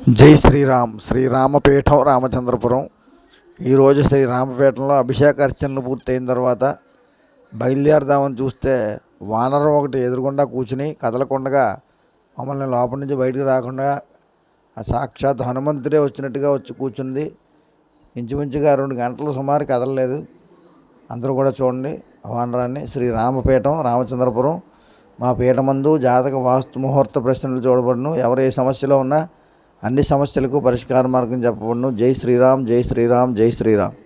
జై శ్రీరామ్. శ్రీరామపీఠం రామచంద్రపురం. ఈరోజు శ్రీరామపీఠంలో అభిషేక అర్చనలు పూర్తయిన తర్వాత బయలుదేరదామని చూస్తే వానరం ఒకటి ఎదురుగుండా కూర్చుని కదలకుండగా మమ్మల్ని లోపల నుంచి బయటకు రాకుండా సాక్షాత్ హనుమంతుడే వచ్చినట్టుగా వచ్చి కూర్చుంది. ఇంచుమించుగా రెండు గంటల సుమారు కదలలేదు. అందరూ కూడా చూడండి వానరాన్ని. శ్రీరామపీఠం రామచంద్రపురం. మా పీఠమందు జాతక వాస్తు ముహూర్త ప్రశ్నలు చూడబడును. ఎవరు ఏ సమస్యలో ఉన్నా అన్ని సమస్యలకు పరిష్కార మార్గం చెప్పబడును. జై శ్రీరామ్ జై శ్రీరామ్ జై శ్రీరామ్.